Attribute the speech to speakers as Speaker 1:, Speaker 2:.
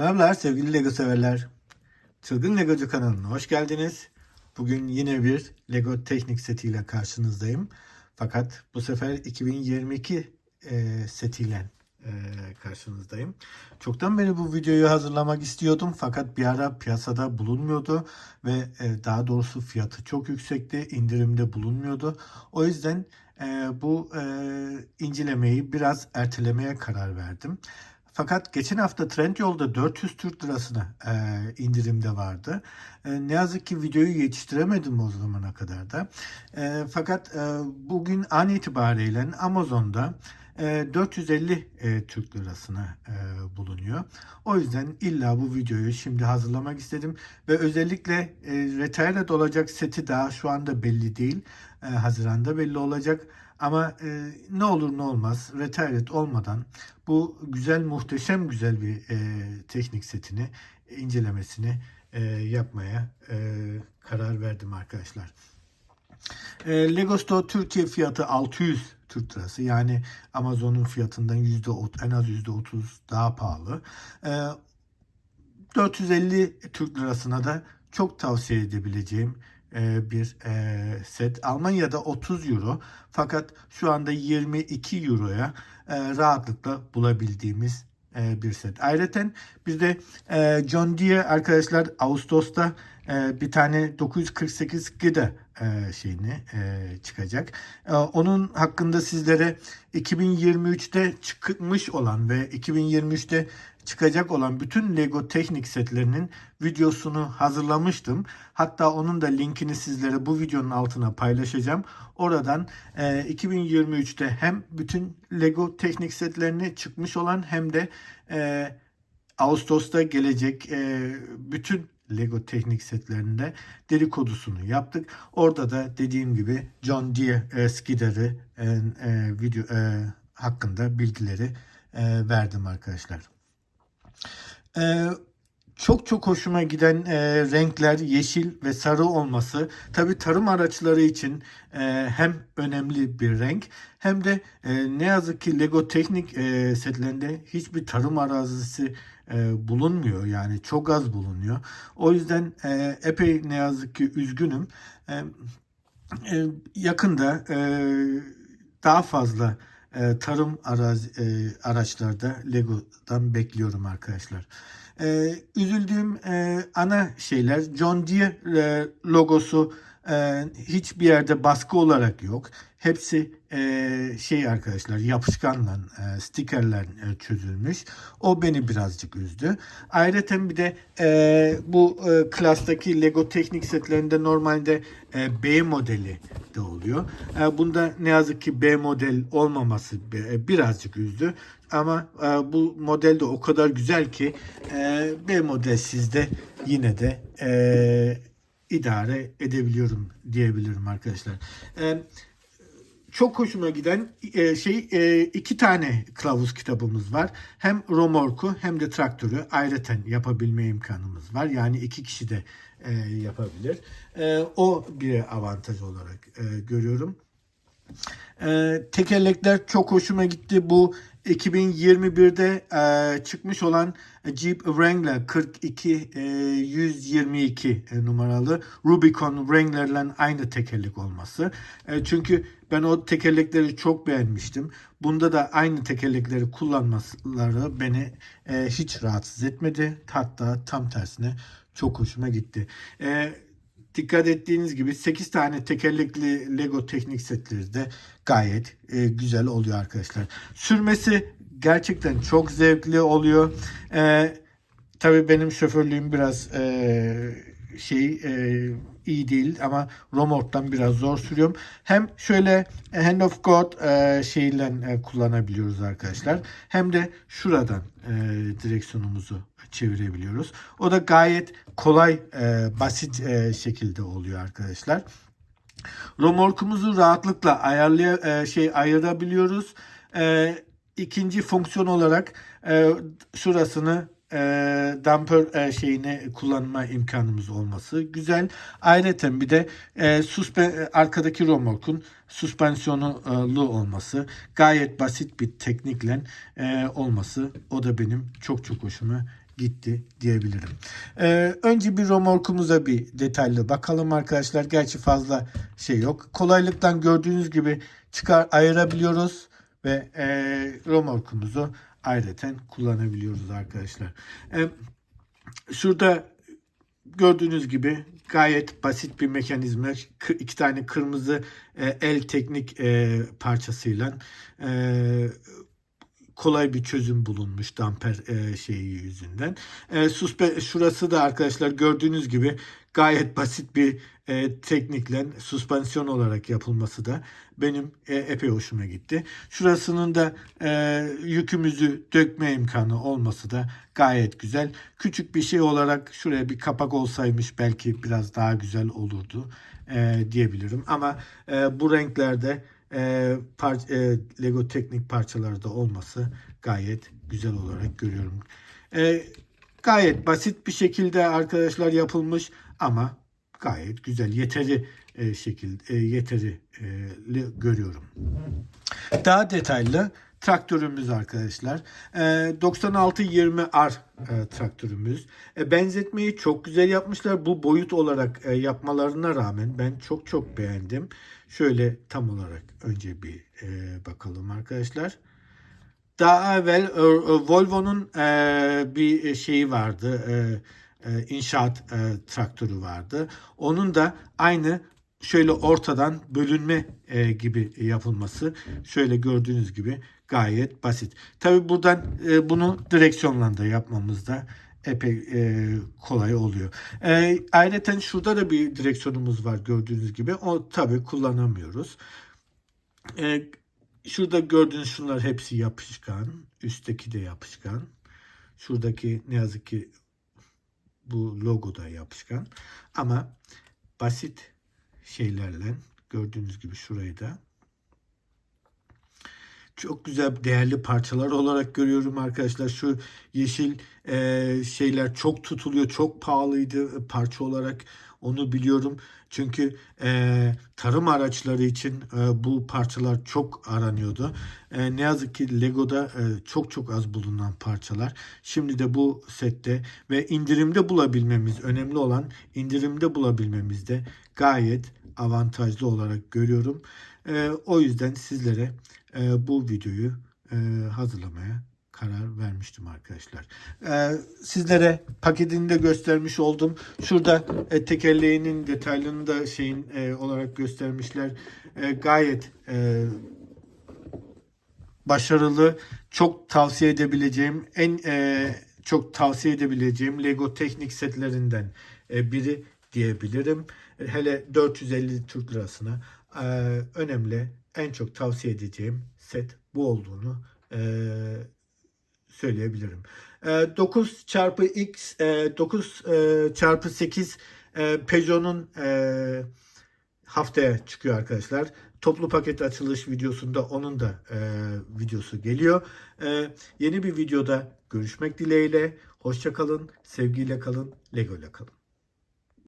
Speaker 1: Merhabalar sevgili Lego severler. Çılgın Legocu kanalına hoş geldiniz. Bugün yine bir Lego teknik setiyle karşınızdayım. Fakat bu sefer 2022 e, setiyle e, karşınızdayım. Çoktan beri bu videoyu hazırlamak istiyordum fakat bir ara piyasada bulunmuyordu ve e, daha doğrusu fiyatı çok yüksekti, indirimde bulunmuyordu. O yüzden e, bu e, incelemeyi biraz ertelemeye karar verdim. Fakat geçen hafta Trendyol'da 400 Türk lirasına e, indirimde vardı. E, ne yazık ki videoyu yetiştiremedim o zamana kadar da. E, fakat e, bugün an itibariyle Amazon'da e, 450 e, Türk lirasına e, bulunuyor. O yüzden illa bu videoyu şimdi hazırlamak istedim ve özellikle e, Retired olacak seti daha şu anda belli değil. E, Haziranda belli olacak. Ama e, ne olur ne olmaz retired olmadan bu güzel muhteşem güzel bir e, teknik setini incelemesini e, yapmaya e, karar verdim arkadaşlar. E, Lego Store Türkiye fiyatı 600 Türk lirası. Yani Amazon'un fiyatından yüzde en az yüzde 30 daha pahalı. E, 450 Türk lirasına da çok tavsiye edebileceğim bir e, set. Almanya'da 30 euro fakat şu anda 22 euroya e, rahatlıkla bulabildiğimiz bir set. Ayrıca bizde John Deere arkadaşlar Ağustos'ta bir tane 948 gıda şeyini çıkacak. Onun hakkında sizlere 2023'te çıkmış olan ve 2023'te çıkacak olan bütün Lego teknik setlerinin videosunu hazırlamıştım. Hatta onun da linkini sizlere bu videonun altına paylaşacağım. Oradan e, 2023'te hem bütün Lego teknik setlerini çıkmış olan hem de e, Ağustos'ta gelecek e, bütün Lego teknik setlerinde dedikodusunu yaptık. Orada da dediğim gibi John Deere e, Skidder'ı e, e, video e, hakkında bilgileri e, verdim arkadaşlar. Ee, çok çok hoşuma giden e, renkler yeşil ve sarı olması tabi tarım araçları için e, hem önemli bir renk hem de e, ne yazık ki Lego teknik e, setlerinde hiçbir tarım arazisi e, bulunmuyor yani çok az bulunuyor. O yüzden e, epey ne yazık ki üzgünüm. E, e, yakında e, daha fazla e, tarım arazi, e, araçlarda Lego'dan bekliyorum arkadaşlar. E, üzüldüğüm e, ana şeyler John Deere e, logosu e, hiçbir yerde baskı olarak yok. Hepsi e, şey arkadaşlar yapışkanla, e, stikerler e, çözülmüş. O beni birazcık üzdü. Ayrıca bir de e, bu e, klastaki Lego teknik setlerinde normalde e, B modeli de oluyor. E, bunda ne yazık ki B model olmaması e, birazcık üzdü. Ama e, bu model de o kadar güzel ki e, B model sizde yine de e, idare edebiliyorum diyebilirim arkadaşlar. E, çok hoşuma giden e, şey e, iki tane kılavuz kitabımız var. Hem romorku hem de traktörü ayrıten yapabilme imkanımız var. Yani iki kişi de e, yapabilir. O bir avantaj olarak görüyorum. Tekerlekler çok hoşuma gitti. Bu 2021'de e, çıkmış olan Jeep Wrangler 42 e, 122 e, numaralı Rubicon Wrangler'le aynı tekerlek olması. E, çünkü ben o tekerlekleri çok beğenmiştim. Bunda da aynı tekerlekleri kullanmaları beni e, hiç rahatsız etmedi. Hatta tam tersine çok hoşuma gitti. E, dikkat ettiğiniz gibi 8 tane tekerlekli Lego teknik setleri de gayet e, güzel oluyor arkadaşlar. Sürmesi gerçekten çok zevkli oluyor. E, tabii benim şoförlüğüm biraz e, şey e, iyi değil ama Romort'tan biraz zor sürüyorum. Hem şöyle Hand of God e, şeyle e, kullanabiliyoruz arkadaşlar. Hem de şuradan e, direksiyonumuzu çevirebiliyoruz. O da gayet kolay, e, basit e, şekilde oluyor arkadaşlar. Romorkumuzu rahatlıkla ayarlay e, şey ayırabiliyoruz. E, ikinci fonksiyon olarak e, şurasını e, damper e, şeyini kullanma imkanımız olması güzel. Ayrıca bir de e, suspe, arkadaki romorkun süspansiyonlu olması gayet basit bir teknikle e, olması o da benim çok çok hoşuma gitti diyebilirim. Ee, önce bir romorkumuza bir detaylı bakalım arkadaşlar. Gerçi fazla şey yok. Kolaylıktan gördüğünüz gibi çıkar ayırabiliyoruz ve e, romorkumuzu ayrıca kullanabiliyoruz arkadaşlar. Şurada gördüğünüz gibi gayet basit bir mekanizma. İki tane kırmızı e, el teknik e, parçasıyla e, kolay bir çözüm bulunmuş damper şeyi yüzünden. E, suspe şurası da arkadaşlar gördüğünüz gibi gayet basit bir e, teknikle süspansiyon olarak yapılması da benim e, epey hoşuma gitti. Şurasının da e, yükümüzü dökme imkanı olması da gayet güzel. Küçük bir şey olarak şuraya bir kapak olsaymış belki biraz daha güzel olurdu e, diyebilirim. Ama e, bu renklerde e, par- e, Lego teknik parçalarda olması gayet güzel olarak görüyorum. E, gayet basit bir şekilde arkadaşlar yapılmış ama gayet güzel yeteri e, şekilde e, yeteri e, görüyorum. Daha detaylı traktörümüz arkadaşlar. E, 9620R e, traktörümüz. E, benzetmeyi çok güzel yapmışlar. Bu boyut olarak e, yapmalarına rağmen ben çok çok beğendim. Şöyle tam olarak önce bir e, bakalım arkadaşlar. Daha evvel e, e, Volvo'nun e, bir şeyi vardı. E, e, inşaat e, traktörü vardı. Onun da aynı şöyle ortadan bölünme e, gibi yapılması. Şöyle gördüğünüz gibi gayet basit. Tabi buradan e, bunu direksiyonla da yapmamız da epey e, kolay oluyor. E, ayrıca şurada da bir direksiyonumuz var gördüğünüz gibi. O tabi kullanamıyoruz. E, şurada gördüğünüz şunlar hepsi yapışkan. Üstteki de yapışkan. Şuradaki ne yazık ki bu logo da yapışkan. Ama basit şeylerle gördüğünüz gibi şurayı da çok güzel değerli parçalar olarak görüyorum arkadaşlar. Şu yeşil e, şeyler çok tutuluyor. Çok pahalıydı parça olarak. Onu biliyorum. Çünkü e, tarım araçları için e, bu parçalar çok aranıyordu. E, ne yazık ki Lego'da e, çok çok az bulunan parçalar. Şimdi de bu sette ve indirimde bulabilmemiz önemli olan indirimde bulabilmemiz de gayet avantajlı olarak görüyorum. E, o yüzden sizlere e, bu videoyu e, hazırlamaya karar vermiştim arkadaşlar. E, sizlere paketini de göstermiş oldum. Şurada e, tekerleğinin detaylarını da şeyin e, olarak göstermişler. E, gayet e, başarılı, çok tavsiye edebileceğim, en e, çok tavsiye edebileceğim Lego teknik setlerinden e, biri diyebilirim. E, Hele 450 Türk lirasına e, önemli, en çok tavsiye edeceğim set bu olduğunu e, söyleyebilirim. E, 9 çarpı X, e, 9 e, çarpı 8 e, Peugeot'un e, haftaya çıkıyor arkadaşlar. Toplu paket açılış videosunda onun da e, videosu geliyor. E, yeni bir videoda görüşmek dileğiyle. Hoşça kalın, sevgiyle kalın, Lego ile kalın.